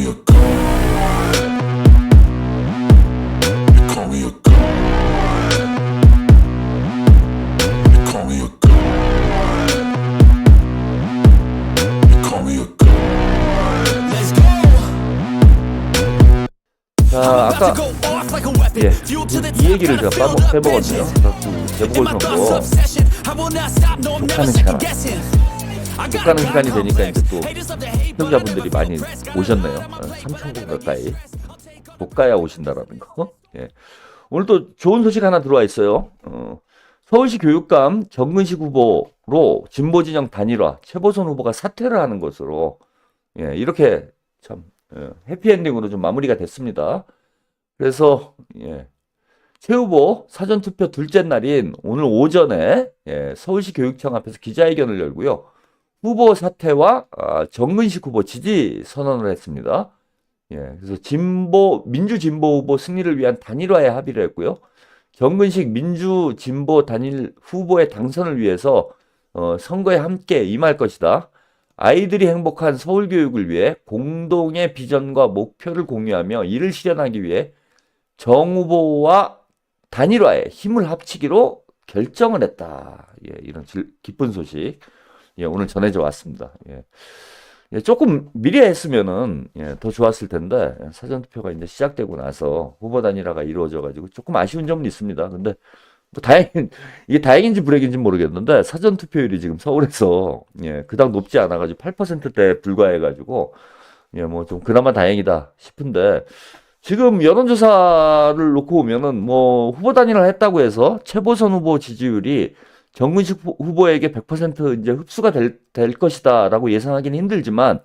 me a god. You call me a god. You call me a god. You call me a god. Let's go. 자, About to 아까 go off like a weapon. 예, Fuel to the 이 top, 얘기를 gotta 제가 feel 빠먹, the 해보거든요. 그래서 In 재보궐 my thoughts 선거 obsession. I will not stop. No, I'm never 독하는 second 시간. a 시간이 되니까 이제 또 시청자분들이 많이 오셨네요. let my play 3,000분 go 가까이. 독가야 오신다라는 거. 예. 오늘 또 좋은 소식 하나 들어와 있어요. 어, 서울시 교육감 정근식 후보로 진보 진영 단일화 최보선 후보가 사퇴를 하는 것으로 예, 이렇게 참 예, 해피엔딩으로 좀 마무리가 됐습니다. 그래서 예, 최 후보 사전 투표 둘째 날인 오늘 오전에 예, 서울시 교육청 앞에서 기자회견을 열고요. 후보 사퇴와 아, 정근식 후보 지지 선언을 했습니다. 예, 그래서 진보 민주 진보 후보 승리를 위한 단일화에 합의를 했고요. 정근식 민주 진보 단일 후보의 당선을 위해서 어, 선거에 함께 임할 것이다. 아이들이 행복한 서울 교육을 위해 공동의 비전과 목표를 공유하며 이를 실현하기 위해 정 후보와 단일화에 힘을 합치기로 결정을 했다. 예, 이런 질- 기쁜 소식 예, 오늘 전해져 왔습니다. 예. 예, 조금 미리 했으면은 예, 더 좋았을 텐데 예, 사전 투표가 이제 시작되고 나서 후보 단일화가 이루어져 가지고 조금 아쉬운 점은 있습니다. 근데 뭐 다행 이게 다행인지 불행인지 모르겠는데 사전 투표율이 지금 서울에서 예, 그닥 높지 않아 가지고 8%대에 불과해 가지고 예, 뭐 좀 그나마 다행이다 싶은데 지금 여론조사를 놓고 보면은 뭐 후보 단일화 했다고 해서 최보선 후보 지지율이 정근식 후- 후보에게 100% 이제 흡수가 될, 될 것이다라고 예상하기는 힘들지만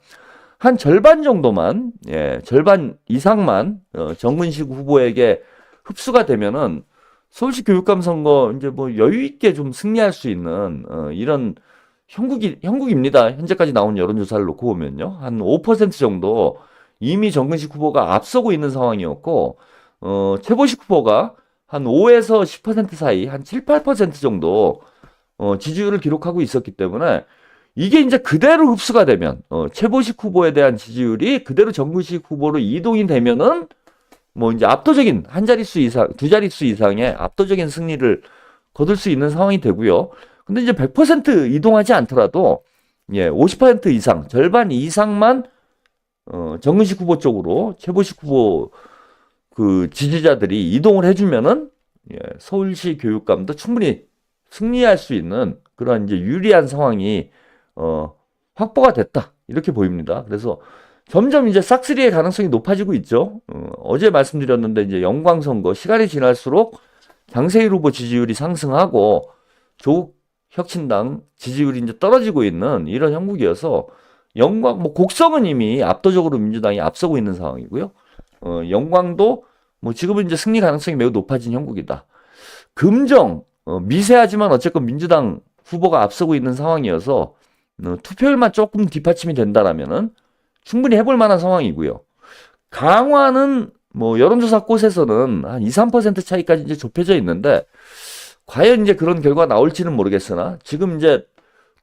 한 절반 정도만 예, 절반 이상만 어, 정근식 후보에게 흡수가 되면은 서울시 교육감 선거 이제 뭐 여유 있게 좀 승리할 수 있는 어, 이런 형국이 형국입니다. 현재까지 나온 여론조사를 놓고 보면요. 한 5% 정도 이미 정근식 후보가 앞서고 있는 상황이었고 어, 최보식 후보가 한 5에서 10% 사이 한 7, 8% 정도 어, 지지율을 기록하고 있었기 때문에 이게 이제 그대로 흡수가 되면 어, 최보식 후보에 대한 지지율이 그대로 정근식 후보로 이동이 되면은 뭐 이제 압도적인 한 자릿수 이상, 두 자릿수 이상의 압도적인 승리를 거둘 수 있는 상황이 되고요. 근데 이제 100% 이동하지 않더라도 예, 50% 이상, 절반 이상만 어, 정근식 후보 쪽으로 최보식 후보 그 지지자들이 이동을 해주면은 예, 서울시 교육감도 충분히 승리할 수 있는 그런 이제 유리한 상황이 어, 확보가 됐다 이렇게 보입니다. 그래서 점점 이제 싹쓸이의 가능성이 높아지고 있죠. 어, 제 말씀드렸는데 이제 영광 선거 시간이 지날수록 장세일 후보 지지율이 상승하고 조국 혁신당 지지율이 이제 떨어지고 있는 이런 형국이어서 영광 뭐 곡성은 이미 압도적으로 민주당이 앞서고 있는 상황이고요. 어, 영광도 뭐 지금은 이제 승리 가능성이 매우 높아진 형국이다. 금정 어, 미세하지만 어쨌건 민주당 후보가 앞서고 있는 상황이어서 어, 투표율만 조금 뒷받침이 된다라면은 충분히 해볼 만한 상황이고요. 강화는 뭐 여론조사 곳에서는 한 2, 3% 차이까지 이제 좁혀져 있는데 과연 이제 그런 결과가 나올지는 모르겠으나 지금 이제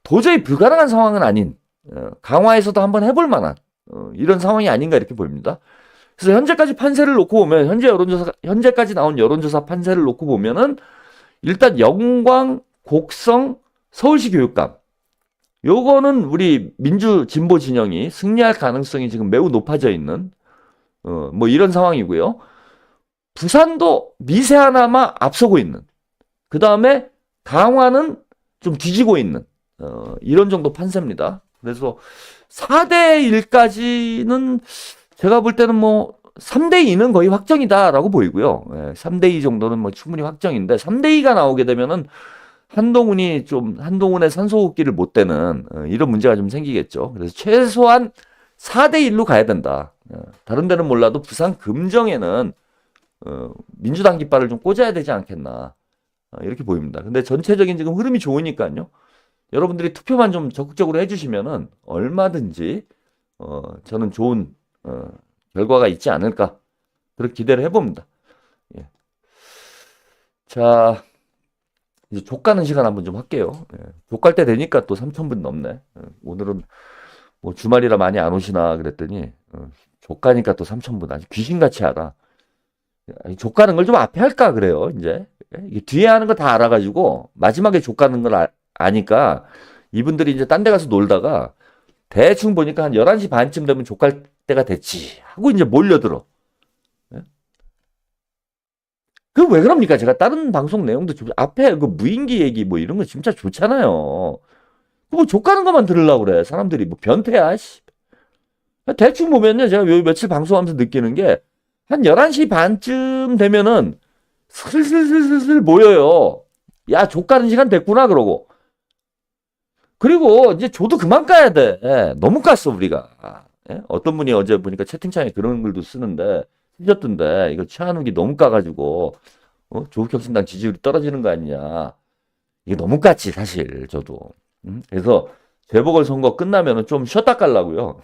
도저히 불가능한 상황은 아닌 어, 강화에서도 한번 해볼 만한 어, 이런 상황이 아닌가 이렇게 보입니다. 그래서 현재까지 판세를 놓고 보면 현재 여론조사 현재까지 나온 여론조사 판세를 놓고 보면은 일단 영광, 곡성, 서울시 교육감 요거는 우리 민주 진보 진영이 승리할 가능성이 지금 매우 높아져 있는 어, 뭐 이런 상황이고요. 부산도 미세하나마 앞서고 있는 그 다음에 강화는 좀 뒤지고 있는 어, 이런 정도 판세입니다. 그래서 4대 1까지는 제가 볼 때는 뭐 3대 2는 거의 확정이다라고 보이고요. 예, 3대 2 정도는 뭐 충분히 확정인데 3대 2가 나오게 되면은 한동훈이 좀 한동훈의 산소호흡기를 못 대는 어, 이런 문제가 좀 생기겠죠. 그래서 최소한 4대 1로 가야 된다. 어, 다른 데는 몰라도 부산 금정에는 어, 민주당 깃발을 좀 꽂아야 되지 않겠나 어, 이렇게 보입니다. 근데 전체적인 지금 흐름이 좋으니까요. 여러분들이 투표만 좀 적극적으로 해주시면은 얼마든지 어, 저는 좋은 어, 결과가 있지 않을까 그렇게 기대를 해봅니다. 예. 자 이제 족가는 시간 한번 좀 할게요. 예. 족갈 때 되니까 또 3,000분 넘네. 예. 오늘은 뭐 주말이라 많이 안 오시나 그랬더니 어, 조카니까 또 삼천분 아주 귀신같이 알아. 아니, 조카는 걸 좀 앞에 할까 그래요 이제 이게 뒤에 하는 거 다 알아가지고 마지막에 조카는 걸 아, 아니까 이분들이 이제 딴 데 가서 놀다가 대충 보니까 한 11시 반쯤 되면 족갈 때가 됐지 하고 이제 몰려들어. 그 왜 그럽니까? 제가 다른 방송 내용도 좀 앞에 그 무인기 얘기 뭐 이런 거 진짜 좋잖아요. 뭐 족가는 것만 들으려고 그래. 사람들이 뭐 변태야, 씨. 대충 보면요. 제가 요 며칠 방송하면서 느끼는 게 한 11시 반쯤 되면은 슬슬슬슬슬 모여요. 야, 족가는 시간 됐구나 그러고. 그리고 이제 조도 그만 까야 돼. 예, 너무 깠어 우리가. 예? 어떤 분이 어제 보니까 채팅창에 그런 글도 쓰는데 쓰셨던데 이거 최한욱이 너무 까가지고 어? 조국혁신당 지지율이 떨어지는 거 아니냐. 이게 너무 깠지 사실 저도. 음? 그래서 재보궐 선거 끝나면은 좀 쉬었다 깔라고요.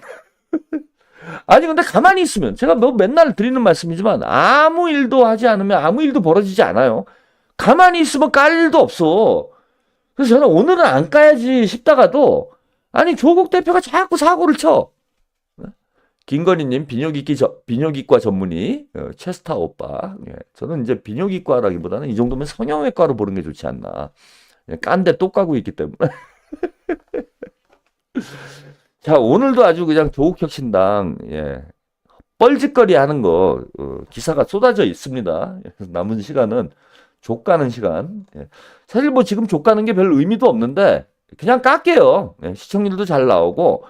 아니 근데 가만히 있으면 제가 뭐 맨날 드리는 말씀이지만 아무 일도 하지 않으면 아무 일도 벌어지지 않아요. 가만히 있으면 깔 일도 없어. 그래서 저는 오늘은 안 까야지 싶다가도 아니 조국 대표가 자꾸 사고를 쳐. 김건희님 비뇨기과 저- 비뇨기과 전문의 어, 최스타 오빠. 예, 저는 이제 비뇨기과라기보다는 이 정도면 성형외과로 보는 게 좋지 않나. 예, 깐데 또 까고 있기 때문에. 자 오늘도 아주 그냥 조국혁신당 예, 뻘짓거리 하는 거 어, 기사가 쏟아져 있습니다. 남은 시간은 족가는 시간. 예. 사실 뭐 지금 족가는 게 별 의미도 없는데 그냥 깎게요. 예, 시청률도 잘 나오고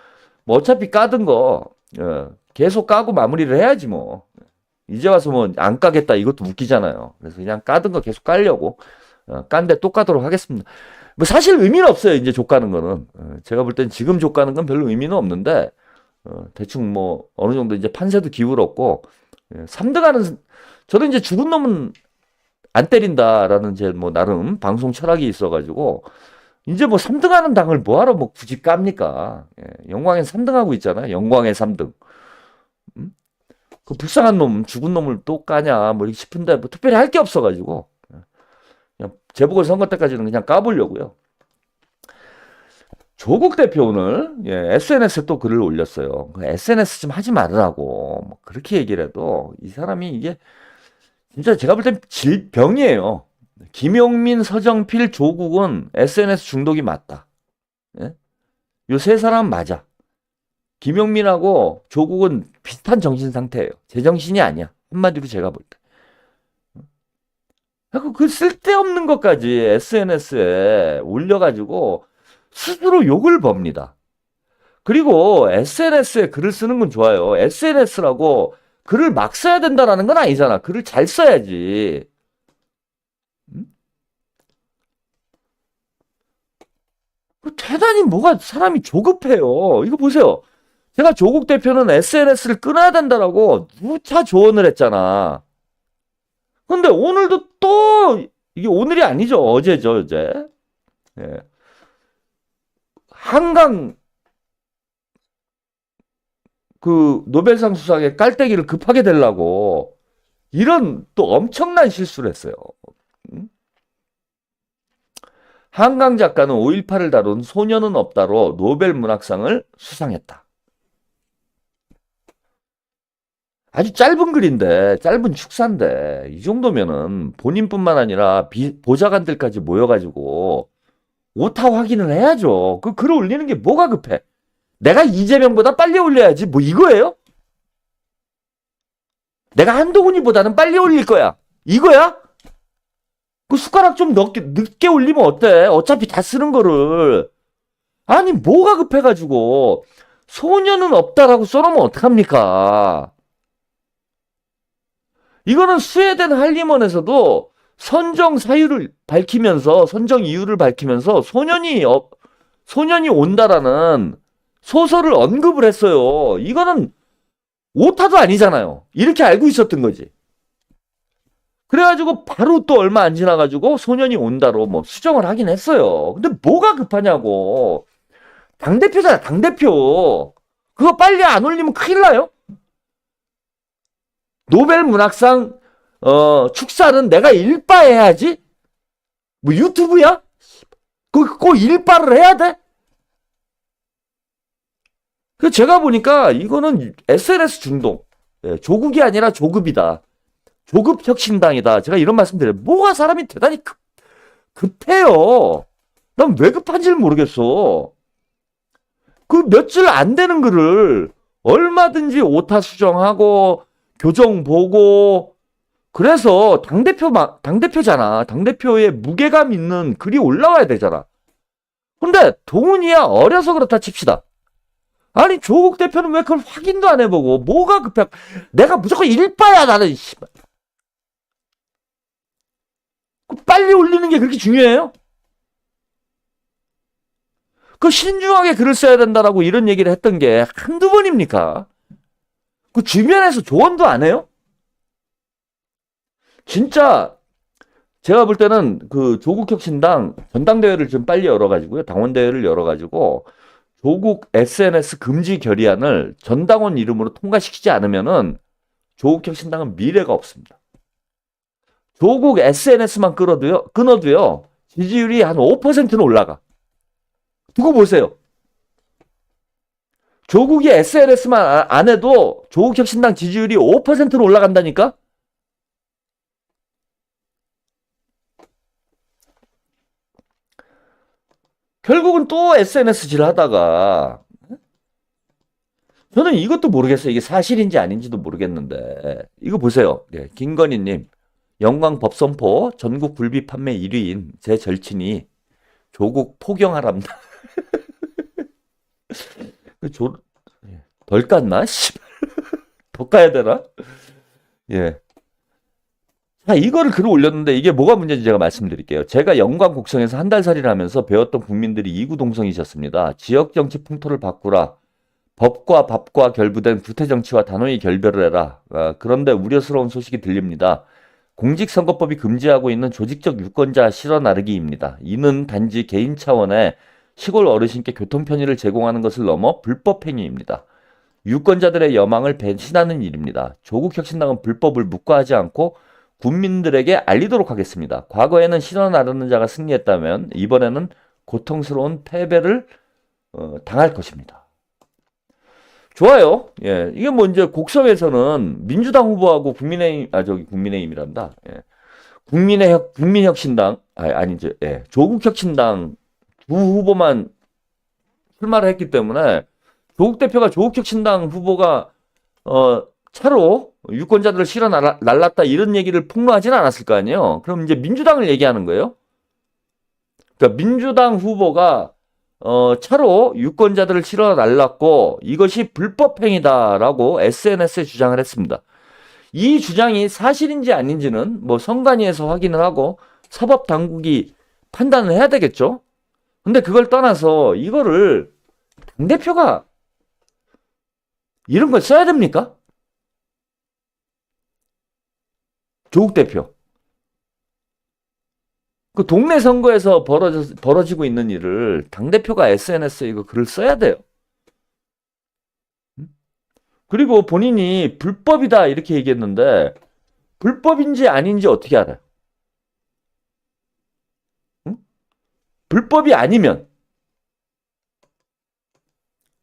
뭐 어차피 까든 거 예, 계속 까고 마무리를 해야지 뭐. 이제 와서 뭐 안 까겠다 이것도 웃기잖아요. 그래서 그냥 까든 거 계속 깔려고 어, 깐데 또 까도록 하겠습니다. 뭐 사실 의미는 없어요. 이제 족가는 거는 어, 제가 볼 땐 지금 족가는 건 별로 의미는 없는데 어, 대충 뭐 어느 정도 이제 판세도 기울었고 예, 3등하는 저도 이제 죽은 놈은 안 때린다라는 제 뭐 나름 방송 철학이 있어가지고 이제 뭐 3등 하는 당을 뭐하러 뭐 굳이 깝니까? 예, 영광에 3등 하고 있잖아. 영광에 3등. 음? 그 불쌍한 놈, 죽은 놈을 또 까냐 뭐 이렇게 싶은데 뭐 특별히 할 게 없어가지고 예, 그냥 재보궐 선거 때까지는 그냥 까보려고요. 조국 대표 오늘 예, SNS에 또 글을 올렸어요. 그 SNS 좀 하지 말으라고 뭐 그렇게 얘기를 해도 이 사람이 이게 진짜 제가 볼 땐 질병이에요. 김용민, 서정필, 조국은 SNS 중독이 맞다. 예? 요세 사람 맞아. 김용민하고 조국은 비슷한 정신 상태예요. 제 정신이 아니야. 한마디로 제가 볼 때. 그그 쓸데없는 것까지 SNS에 올려가지고 스스로 욕을 법니다. 그리고 SNS에 글을 쓰는 건 좋아요. SNS라고 글을 막 써야 된다라는 건 아니잖아. 글을 잘 써야지. 음? 그 대단히 뭐가 사람이 조급해요. 이거 보세요. 제가 조국 대표는 SNS를 끊어야 된다라고 누차 조언을 했잖아. 근데 오늘도 또 이게 오늘이 아니죠. 어제죠, 어제. 예. 한강 그 노벨상 수상에 깔때기를 급하게 대려고 이런 또 엄청난 실수를 했어요. 음? 한강 작가는 5.18을 다룬 소녀는 없다로 노벨 문학상을 수상했다. 아주 짧은 글인데, 짧은 축사인데, 이 정도면은 본인뿐만 아니라 비- 보좌관들까지 모여가지고 오타 확인을 해야죠. 그 글을 올리는 게 뭐가 급해? 내가 이재명보다 빨리 올려야지. 뭐 이거예요? 내가 한동훈이보다는 빨리 올릴 거야. 이거야? 그 숟가락 좀 늦게, 늦게 올리면 어때? 어차피 다 쓰는 거를. 아니, 뭐가 급해가지고. 소녀는 없다라고 써놓으면 어떡합니까? 이거는 스웨덴 할리먼에서도 선정 사유를 밝히면서, 선정 이유를 밝히면서 소년이, 어, 소년이 온다라는 소설을 언급을 했어요. 이거는 오타도 아니잖아요. 이렇게 알고 있었던 거지. 그래가지고 바로 또 얼마 안 지나가지고 소년이 온다로 뭐 수정을 하긴 했어요. 근데 뭐가 급하냐고. 당대표잖아, 당대표. 그거 빨리 안 올리면 큰일 나요? 노벨 문학상, 어, 축사는 내가 일바 해야지? 뭐 유튜브야? 그, 꼭 일바를 해야 돼? 그 제가 보니까 이거는 SNS 중독, 예, 조국이 아니라 조급이다. 조급 혁신당이다. 제가 이런 말씀드려요. 뭐가 사람이 대단히 급, 급해요. 난 왜 급한지를 모르겠어. 그 몇 줄 안 되는 글을 얼마든지 오타 수정하고 교정 보고 그래서 당대표 마- 당대표잖아. 당대표의 무게감 있는 글이 올라와야 되잖아. 근데 동훈이야 어려서 그렇다 칩시다. 아니 조국 대표는 왜 그걸 확인도 안 해보고 뭐가 급해? 내가 무조건 일바야 나는. 씨발. 그 빨리 올리는 게 그렇게 중요해요? 그 신중하게 글을 써야 된다라고 이런 얘기를 했던 게 한두 번입니까? 그 주변에서 조언도 안 해요? 진짜 제가 볼 때는 그 조국 혁신당 전당대회를 좀 빨리 열어가지고요. 당원대회를 열어가지고 조국 SNS 금지 결의안을 전당원 이름으로 통과시키지 않으면은 조국 혁신당은 미래가 없습니다. 조국 SNS만 끌어도요, 끊어도요, 지지율이 한 5%는 올라가. 두고 보세요. 조국이 SNS만 아, 안 해도 조국 혁신당 지지율이 5%로 올라간다니까? 결국은 또 SNS질 하다가 저는 이것도 모르겠어요. 이게 사실인지 아닌지도 모르겠는데 이거 보세요. 예, 김건희님 영광 법선포 전국 굴비 판매 1위인 제 절친이 조국 포경하랍니다. 그 조, 예, 덜 깠나? 더 까야 되나? 예. 자, 이거를 글을 올렸는데 이게 뭐가 문제인지 제가 말씀드릴게요. 제가 영광 곡성에서 한 달 살이를 하면서 배웠던 국민들이 이구동성이셨습니다. 지역 정치 풍토를 바꾸라. 법과 밥과 결부된 구태 정치와 단호히 결별을 해라. 아, 그런데 우려스러운 소식이 들립니다. 공직선거법이 금지하고 있는 조직적 유권자 실어 나르기입니다. 이는 단지 개인 차원의 시골 어르신께 교통 편의를 제공하는 것을 넘어 불법 행위입니다. 유권자들의 여망을 배신하는 일입니다. 조국 혁신당은 불법을 묵과하지 않고 국민들에게 알리도록 하겠습니다. 과거에는 실어 나르는 자가 승리했다면 이번에는 고통스러운 패배를 어, 당할 것입니다. 좋아요. 예. 이게 뭐 이제 곡성에서는 민주당 후보하고 국민의힘, 아, 저기 국민의힘이란다. 예. 국민의 혁, 국민혁신당, 아, 아니죠. 예. 조국혁신당 두 후보만 출마를 했기 때문에 조국 대표가 조국혁신당 후보가, 어, 차로 유권자들을 실어 날랐다 이런 얘기를 폭로하지는 않았을 거 아니에요. 그럼 이제 민주당을 얘기하는 거예요. 그러니까 민주당 후보가 어, 차로 유권자들을 실어 날랐고 이것이 불법 행위다라고 SNS에 주장을 했습니다. 이 주장이 사실인지 아닌지는 뭐 선관위에서 확인을 하고 사법 당국이 판단을 해야 되겠죠. 근데 그걸 떠나서 이거를 당 대표가 이런 걸 써야 됩니까? 조국 대표. 그 동네 선거에서 벌어져, 벌어지고 있는 일을 당대표가 SNS에 이거 글을 써야 돼요. 음? 그리고 본인이 불법이다 이렇게 얘기했는데 불법인지 아닌지 어떻게 알아요? 응? 불법이 아니면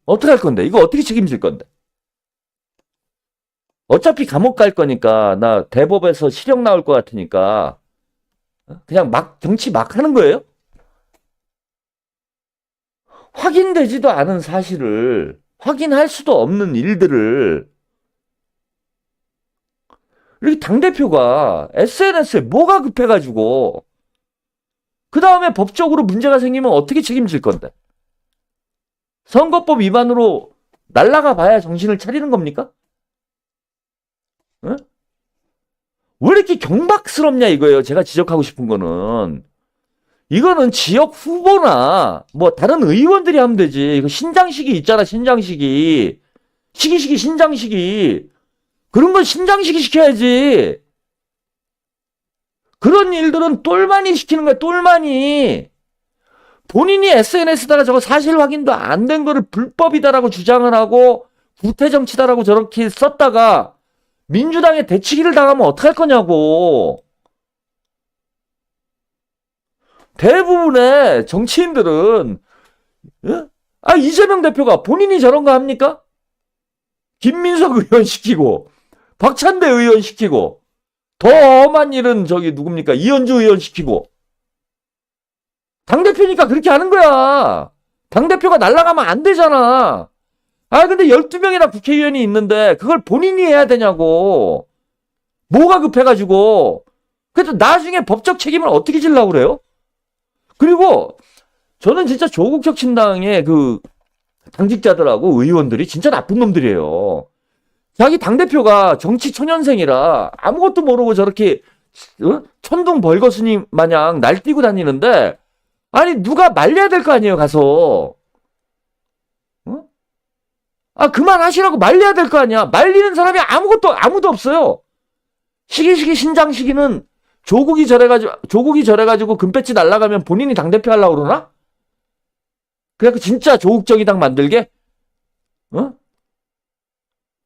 어떻게 할 건데? 이거 어떻게 책임질 건데? 어차피 감옥 갈 거니까 나 대법에서 실형 나올 것 같으니까 어? 그냥 막 정치 막 하는 거예요? 확인되지도 않은 사실을 확인할 수도 없는 일들을 이렇게 당대표가 SNS에 뭐가 급해가지고 그 다음에 법적으로 문제가 생기면 어떻게 책임질 건데? 선거법 위반으로 날라가 봐야 정신을 차리는 겁니까? 응? 왜 이렇게 경박스럽냐 이거예요. 제가 지적하고 싶은 거는. 이거는 지역 후보나 뭐 다른 의원들이 하면 되지. 이거 신장식이 있잖아, 신장식이. 시기시기 신장식이. 그런 건 신장식이 시켜야지. 그런 일들은 똘마니 시키는 거야, 똘마니. 본인이 SNS다가 저거 사실 확인도 안 된 거를 불법이다라고 주장을 하고 구태 정치다라고 저렇게 썼다가 민주당에 대치기를 당하면 어떡할 거냐고. 대부분의 정치인들은 예? 아, 이재명 대표가 본인이 저런 거 합니까? 김민석 의원 시키고, 박찬대 의원 시키고, 더 험한 일은 저기 누굽니까? 이현주 의원 시키고. 당 대표니까 그렇게 하는 거야. 당 대표가 날아가면 안 되잖아. 아, 근데 12명이나 국회의원이 있는데, 그걸 본인이 해야 되냐고. 뭐가 급해가지고. 그래도 나중에 법적 책임을 어떻게 질라고 그래요? 그리고, 저는 진짜 조국 혁 신당의 그, 당직자들하고 의원들이 진짜 나쁜 놈들이에요. 자기 당대표가 정치 초년생이라 아무것도 모르고 저렇게, 어? 천둥 벌거스니 마냥 날뛰고 다니는데, 아니, 누가 말려야 될 거 아니에요, 가서. 어? 아, 그만하시라고 말려야 될 거 아니야. 말리는 사람이 아무것도, 아무도 없어요. 시기시기 신장 시기는 조국이 저래가지고, 조국이 저래가지고 금배지 날라가면 본인이 당대표 하려고 그러나? 그래갖고 진짜 조국정의당 만들게? 어?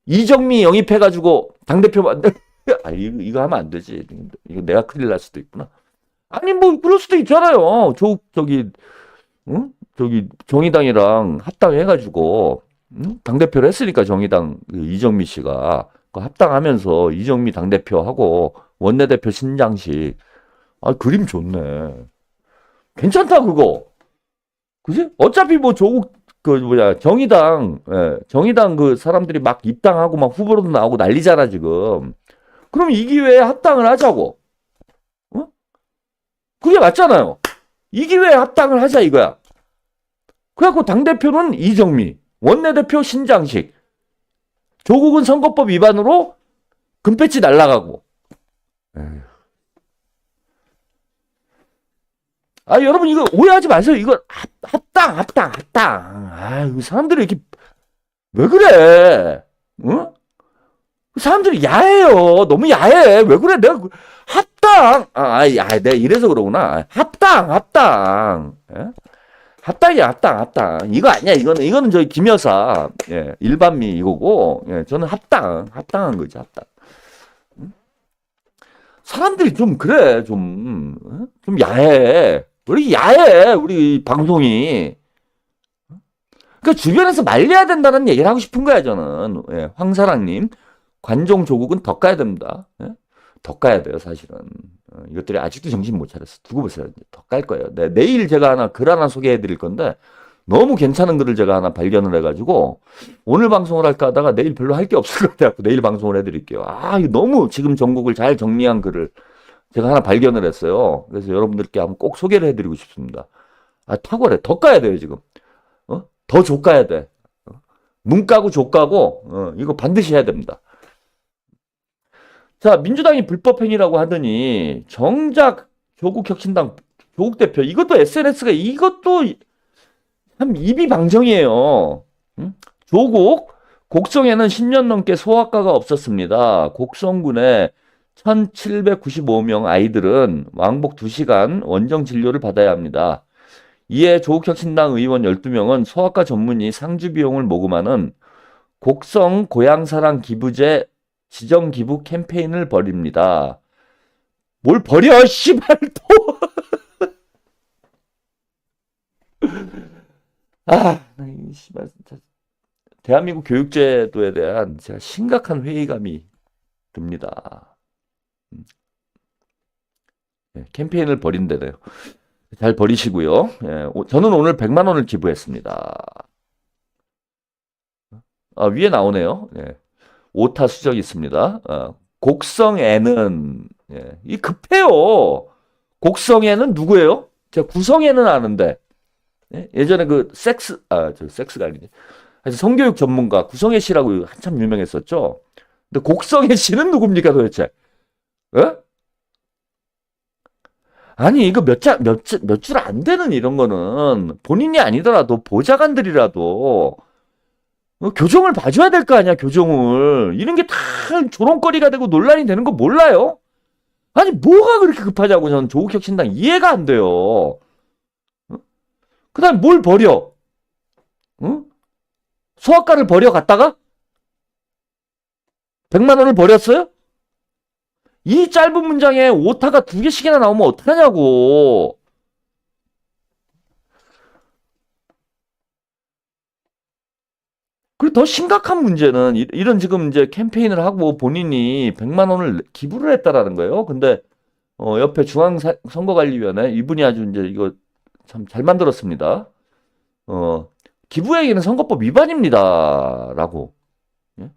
이정미 영입해가지고 당대표 만들, 아, 이거, 이거 하면 안 되지. 이거 내가 큰일 날 수도 있구나. 아니, 뭐, 그럴 수도 있잖아요. 조국, 저기, 응? 저기, 정의당이랑 합당해가지고, 응? 당대표를 했으니까, 정의당, 그 이정미 씨가. 그 합당하면서 이정미 당대표하고, 원내대표 신장식. 아, 그림 좋네. 괜찮다, 그거. 그지? 어차피 뭐 조국, 그, 뭐냐, 정의당, 예, 정의당 그 사람들이 막 입당하고 막 후보로도 나오고 난리잖아, 지금. 그럼 이 기회에 합당을 하자고. 어? 그게 맞잖아요. 이 기회에 합당을 하자 이거야. 그래갖고 당대표는 이정미, 원내대표 신장식, 조국은 선거법 위반으로 금배지 날라가고. 에휴. 아, 여러분, 이거 오해하지 마세요. 이거 합, 합당, 합당, 합당. 아, 이 사람들이 이렇게, 왜 그래? 응? 사람들이 야해요. 너무 야해. 왜 그래? 내가 그- 합당. 아, 아, 야, 내가 이래서 그러구나. 합당, 합당. 예? 합당이야, 합당, 합당. 이거 아니야. 이거는 이거는 저기 김 여사, 예, 일반미 이거고, 예, 저는 합당, 합당한 거지, 합당. 응? 사람들이 좀 그래, 좀, 어? 좀 야해. 우리 야해, 우리 방송이. 그 주변에서 말려야 된다는 얘기를 하고 싶은 거야, 저는. 예, 황사랑님. 관종 조국은 더 까야 됩니다. 예? 더 까야 돼요, 사실은. 어, 이것들이 아직도 정신 못 차렸어. 두고 보세요. 더 깔 거예요. 네, 내일 제가 하나 글 하나 소개해 드릴 건데, 너무 괜찮은 글을 제가 하나 발견을 해가지고, 오늘 방송을 할까 하다가 내일 별로 할 게 없을 것 같아요. 내일 방송을 해드릴게요. 아, 이거 너무 지금 전국을 잘 정리한 글을 제가 하나 발견을 했어요. 그래서 여러분들께 한번 꼭 소개를 해드리고 싶습니다. 아, 탁월해. 더 까야 돼요, 지금. 어? 더 족가야 돼. 어? 눈 까고 족 까고, 어, 이거 반드시 해야 됩니다. 자, 민주당이 불법행위라고 하더니, 정작 조국 혁신당 조국 대표, 이것도 SNS가, 이것도 참 입이 방정이에요. 응? 조국, 곡성에는 10년 넘게 소아과가 없었습니다. 곡성군에 1795명 아이들은 왕복 2시간 원정 진료를 받아야 합니다. 이에 조국혁신당 의원 12명은 소아과 전문의 상주 비용을 모금하는 곡성 고향사랑 기부제 지정 기부 캠페인을 벌입니다. 뭘 버려, 씨발, 또! 아, 이 씨발, 진짜. 대한민국 교육제도에 대한 제가 심각한 회의감이 듭니다. 음. 예, 캠페인을 벌인대네요. 잘 버리시고요. 예, 오- 저는 오늘 100만 원을 기부했습니다. 아, 위에 나오네요. 예. 오타 수정이 있습니다. 어, 곡성에는 예, 이 급해요. 곡성에는 누구예요? 제가 구성에는 아는데 예? 전에그 섹스 아저 섹스가 아니지. 성교육 전문가 구성애 씨라고 한참 유명했었죠. 근데 곡성애 씨는 누굽니까 도대체? 예? 아니 이거 몇자몇몇 줄안 되는 이런 거는 본인이 아니더라도 보좌관들이라도 어, 교정을 봐줘야 될 거 아니야, 교정을. 이런 게 다 조롱거리가 되고 논란이 되는 거 몰라요? 아니, 뭐가 그렇게 급하냐고 저는 조국혁 신당 이해가 안 돼요. 그 다음 뭘 버려? 응? 소아과를 버려 갔다가? 100만 원을 버렸어요? 이 짧은 문장에 오타가 두 개씩이나 나오면 어떡하냐고. 그리고 더 심각한 문제는 이- 이런 지금 이제 캠페인을 하고 본인이 100만 원을 기부를 했다라는 거예요. 근데 어, 옆에 중앙선거관리위원회 이분이 아주 이제 이거 참 잘 만들었습니다. 어, 기부행위는 선거법 위반입니다라고. 예?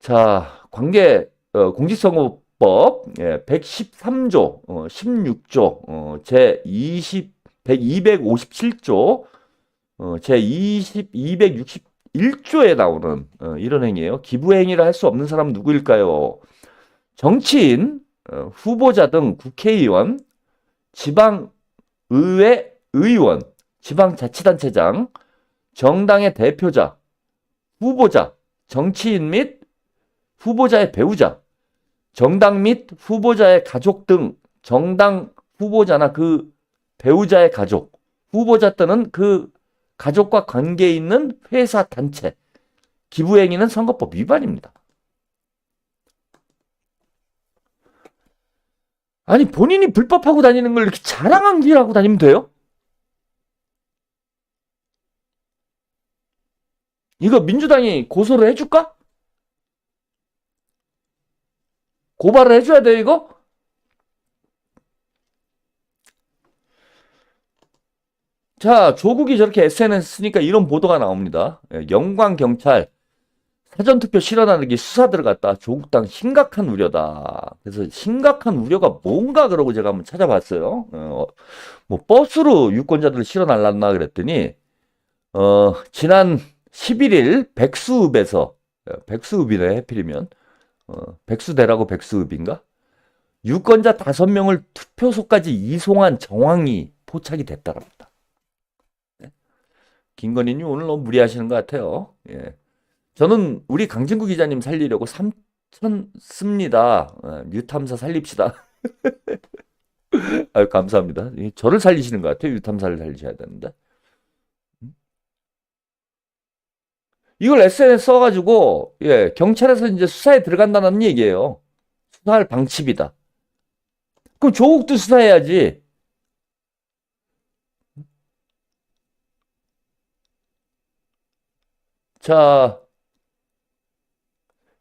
자, 관계 어, 공직선거법 예, 113조, 어, 16조, 어, 제 20, 100, 257조, 어, 제 20, 261조에 나오는 어, 이런 행위예요. 기부 행위를 할 수 없는 사람은 누구일까요? 정치인, 어, 후보자 등 국회의원, 지방 의회 의원, 지방 자치단체장, 정당의 대표자, 후보자, 정치인 및 후보자의 배우자, 정당 및 후보자의 가족 등 정당 후보자나 그 배우자의 가족, 후보자 또는 그 가족과 관계 있는 회사 단체, 기부 행위는 선거법 위반입니다. 아니 본인이 불법하고 다니는 걸 이렇게 자랑하고 다니면 돼요? 이거 민주당이 고소를 해줄까? 고발을 해줘야 돼요, 이거? 자, 조국이 저렇게 SNS 쓰니까 이런 보도가 나옵니다. 예, 영광 경찰 사전투표 실현하기 수사 들어갔다. 조국 당 심각한 우려다. 그래서 심각한 우려가 뭔가 그러고 제가 한번 찾아봤어요. 어, 뭐 버스로 유권자들을 실어날랐나 그랬더니 어, 지난 11일 백수읍에서 어, 백수읍이네 해필이면 어, 백수대라고 백수읍인가? 유권자 5명을 투표소까지 이송한 정황이 포착이 됐다랍니다. 네? 김건희님 오늘 너무 무리하시는 것 같아요. 예. 저는 우리 강진구 기자님 살리려고 3천 씁니다. 예, 뉴탐사 살립시다. 아유, 감사합니다. 이 저를 살리시는 것 같아요. 유탐사를 살리셔야 되는데. 음? 이걸 SNS 써가지고, 예, 경찰에서 이제 수사에 들어간다는 얘기예요. 수사할 방침이다. 그럼 조국도 수사해야지. 자,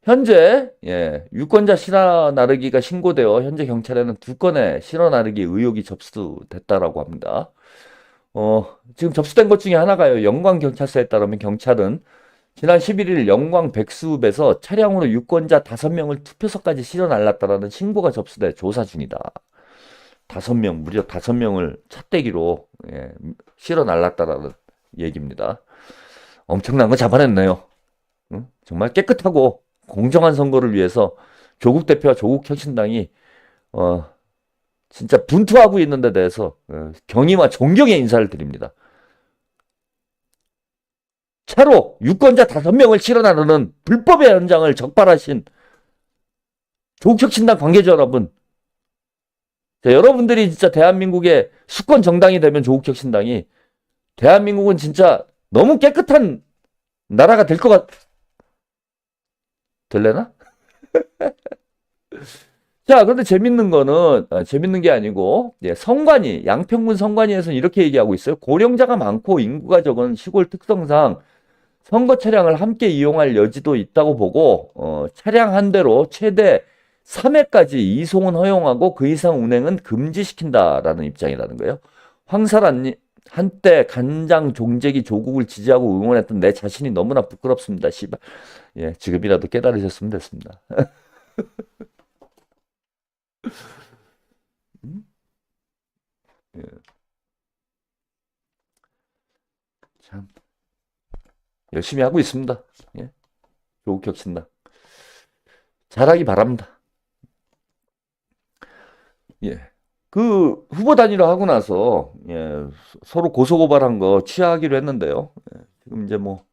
현재 예, 유권자 실화 나르기가 신고되어 현재 경찰에는 두 건의 실화 나르기 의혹이 접수됐다라고 합니다. 어, 지금 접수된 것 중에 하나가요. 영광 경찰서에 따르면 경찰은 지난 11일 영광 백수읍에서 차량으로 유권자 5명을 투표소까지 실어 날랐다라는 신고가 접수돼 조사 중이다. 5명, 무려 5명을 찻대기로 예, 실어 날랐다라는 얘기입니다. 엄청난 거 잡아냈네요. 응? 정말 깨끗하고 공정한 선거를 위해서 조국 대표와 조국 혁신당이 어 진짜 분투하고 있는 데 대해서 어, 경의와 존경의 인사를 드립니다. 차로 유권자 다섯 명을 실어 나르는 불법의 현장을 적발하신 조국 혁신당 관계자 여러분, 자, 여러분들이 진짜 대한민국의 수권 정당이 되면 조국 혁신당이 대한민국은 진짜 너무 깨끗한 나라가 될 것 같, 될래나? 자, 그런데 재밌는 거는, 아, 재밌는 게 아니고, 예, 성관이, 양평군 성관이에서는 이렇게 얘기하고 있어요. 고령자가 많고 인구가 적은 시골 특성상 선거 차량을 함께 이용할 여지도 있다고 보고, 어, 차량 한 대로 최대 3회까지 이송은 허용하고 그 이상 운행은 금지시킨다라는 입장이라는 거예요. 황사란님, 한때 간장 종재기 조국을 지지하고 응원했던 내 자신이 너무나 부끄럽습니다. 씨발. 예, 지금이라도 깨달으셨으면 됐습니다. 음? 예. 참 열심히 하고 있습니다. 예. 조국 혁신당 잘하기 바랍니다. 예. 그 후보 단일화 하고 나서 예, 서로 고소 고발한 거 취하하기로 했는데요. 예, 지금 이제 뭐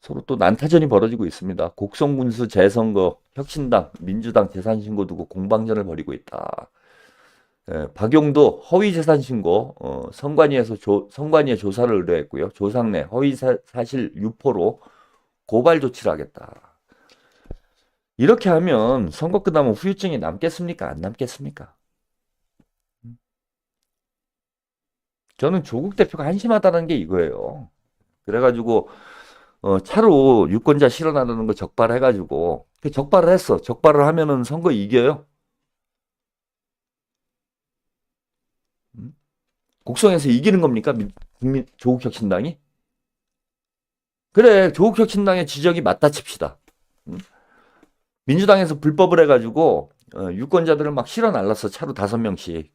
서로 또 난타전이 벌어지고 있습니다. 곡성군수 재선거 혁신당 민주당 재산 신고 두고 공방전을 벌이고 있다. 예, 박용도 허위 재산 신고 어, 선관위에서 조, 선관위에 조사를 의뢰했고요. 조상내 허위 사, 사실 유포로 고발 조치를 하겠다. 이렇게 하면 선거 끝나면 후유증이 남겠습니까? 안 남겠습니까? 저는 조국 대표가 한심하다는 게 이거예요. 그래가지고 어, 차로 유권자 실어나르는 거 적발해가지고 그 적발을 했어. 적발을 하면은 선거 이겨요. 음? 곡성에서 이기는 겁니까? 민, 국민 조국 혁신당이? 그래, 조국 혁신당의 지적이 맞다 칩시다. 음? 민주당에서 불법을 해가지고 어, 유권자들을 막 실어 날랐어. 차로 다섯 명씩.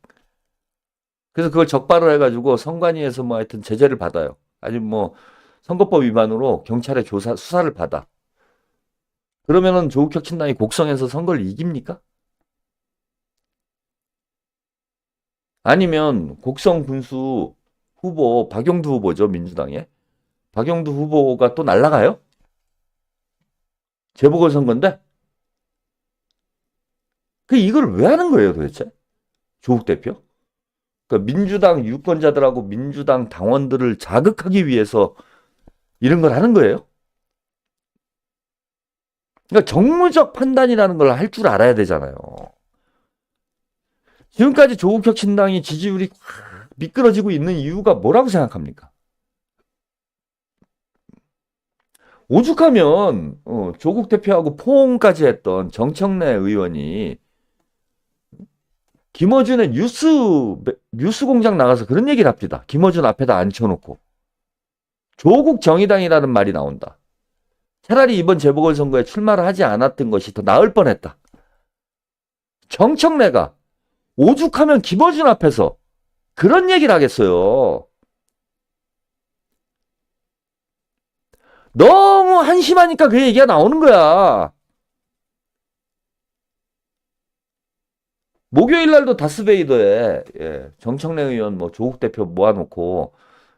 그래서 그걸 적발을 해가지고 선관위에서 뭐 하여튼 제재를 받아요. 아니 뭐 선거법 위반으로 경찰의 조사 수사를 받아. 그러면은 조국혁신당이 곡성에서 선거를 이깁니까? 아니면 곡성 군수 후보 박용두 후보죠 민주당의 박용두 후보가 또 날라가요? 재보궐 선거인데 그 이걸 왜 하는 거예요 도대체 조국 대표? 그러니까 민주당 유권자들하고 민주당 당원들을 자극하기 위해서 이런 걸 하는 거예요. 그러니까 정무적 판단이라는 걸 할 줄 알아야 되잖아요. 지금까지 조국혁 신당이 지지율이 확 미끄러지고 있는 이유가 뭐라고 생각합니까? 오죽하면 어, 조국 대표하고 포옹까지 했던 정청래 의원이 김어준의 뉴스 뉴스 공장 나가서 그런 얘기를 합니다. 김어준 앞에다 앉혀놓고 조국 정의당이라는 말이 나온다. 차라리 이번 재보궐선거에 출마를 하지 않았던 것이 더 나을 뻔했다. 정청래가 오죽하면 김어준 앞에서 그런 얘기를 하겠어요. 너무 한심하니까 그 얘기가 나오는 거야. 목요일 날도 다스베이더에 예, 정청래 의원 뭐 조국 대표 모아놓고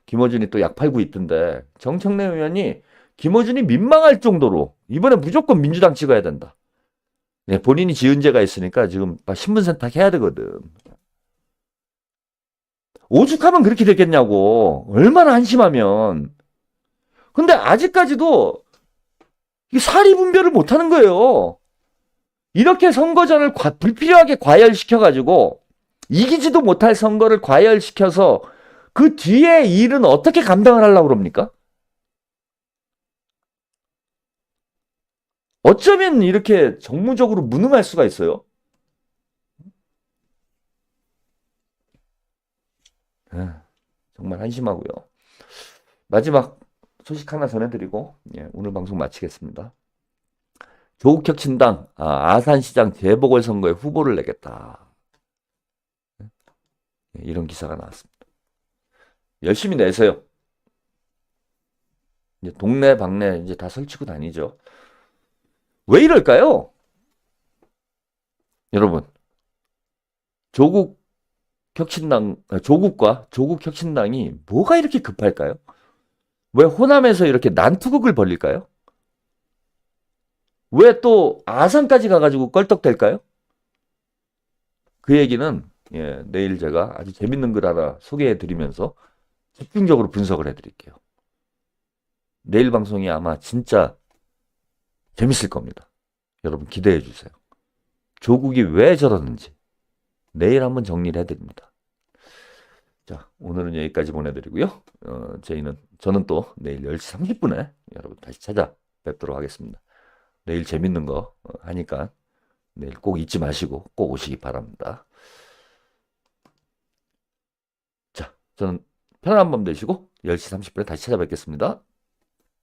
김어준이 또 약 팔고 있던데 정청래 의원이 김어준이 민망할 정도로 이번에 무조건 민주당 찍어야 된다. 네, 본인이 지은 죄가 있으니까 지금 막 신분 세탁해야 되거든. 오죽하면 그렇게 되겠냐고. 얼마나 한심하면. 근데 아직까지도 이 사리 분별을 못 하는 거예요. 이렇게 선거전을 과- 불필요하게 과열시켜가지고 이기지도 못할 선거를 과열시켜서 그 뒤에 일은 어떻게 감당을 하려고 그럽니까? 어쩌면 이렇게 정무적으로 무능할 수가 있어요. 에, 정말 한심하고요. 마지막 소식 하나 전해드리고 예, 오늘 방송 마치겠습니다. 조국혁 신당 아, 아산시장 재보궐선거에 후보를 내겠다. 예, 이런 기사가 나왔습니다. 열심히 내세요. 이제 동네 방네 이제 다 설치고 다니죠. 왜 이럴까요? 여러분, 조국 혁신당, 아, 조국과 조국 혁신당이 뭐가 이렇게 급할까요? 왜 호남에서 이렇게 난투극을 벌릴까요? 왜 또 아산까지 가가지고 껄떡댈까요? 그 얘기는 예, 내일 제가 아주 재밌는 글 하나 소개해 드리면서 집중적으로 분석을 해 드릴게요. 내일 방송이 아마 진짜 재밌을 겁니다. 여러분 기대해 주세요. 조국이 왜 저러는지 내일 한번 정리를 해 드립니다. 자, 오늘은 여기까지 보내드리고요. 어, 저희는 저는 또 내일 10시 30분에 여러분 다시 찾아뵙도록 하겠습니다. 내일 재밌는 거 어, 하니까 내일 꼭 잊지 마시고 꼭 오시기 바랍니다. 자, 저는 편안한 밤 되시고 10시 30분에 다시 찾아뵙겠습니다.